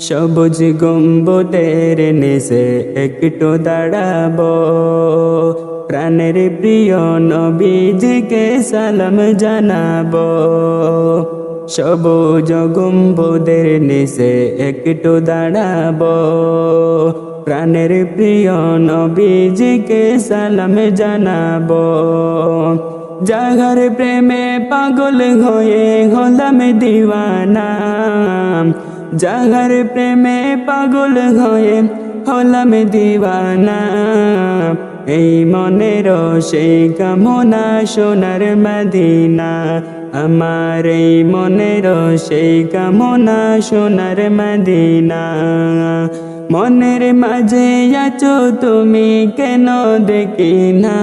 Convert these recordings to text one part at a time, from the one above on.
সবুজ গম্বুদের নেশে একটু দাঁড়াবো। প্রাণের প্রিয় নবীজিকে সালাম জানাব। সবুজ গম্বুদের নেশে একটু দাঁড়াবো। প্রাণের প্রিয় নবীজিকে সালাম জানাব। জাগার প্রেমে পাগল হয়ে হলাম দিওয়ানা। জাগার প্রেমে পাগল হয়ে হলাম দিওয়ানা। এই মনের সেই কামনা সোনার মদিনা। আমার এই মনের সেই কামনা সোনার মদিনা। মনের মাঝে আছো তুমি কেন দেখি না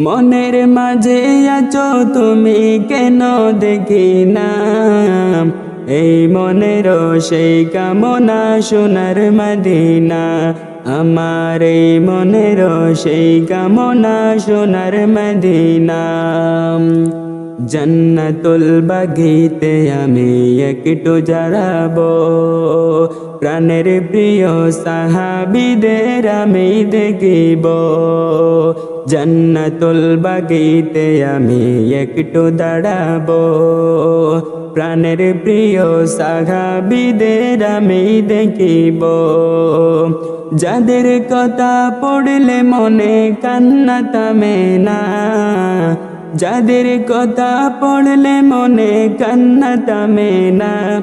মনের মাঝে আছো তুমি কেন দেখি না এই মনের সেই কামনা সোনার মদিনা। আমার এই মনের সেই কামনা সোনার মদিনা। জন্নতুল বাগিতে আমি একটু জড়াবো প্রাণের প্রিয় সাহাবিদের আমি দেখিব। জন্নতুল বাগিতে আমি একটু দাঁড়াবো। প্রাণের প্রিয় সাহাবিদের আমি দেখিব। যাদের কথা পড়লে মনে কান্না থামে না। যাদের কথা পড়লে মনে কান্না থামে না।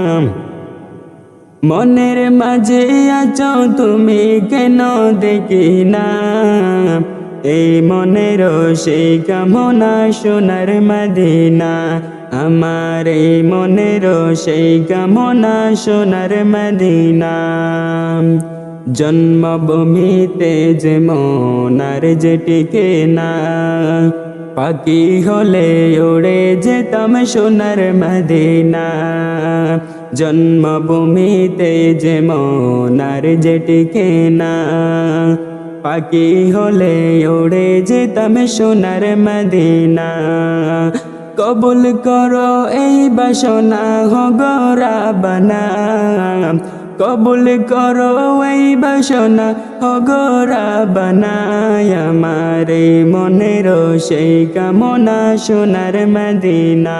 মনের মাঝে আছো তুমি কেন দেখি না এই মনের সেই কামনা সোনার মদিনা। আমার এই মনের সেই কামনা সোনার মদিনা। জন্মভূমিতে যে মনার যেটিকে না পাখি হলে উড়ে যেতাম সোনার মদিনা। জন্মভূমিতে যে মনার যেটিকে না পাখি হলে উড়ে যেতাম সোনার মদিনা। কবুল করো এই বাসনা, হগরা বানা। কবুল করো এই বাসনা, হগরা বানায় আমার মনের সেই কামনা সোনার মদিনা।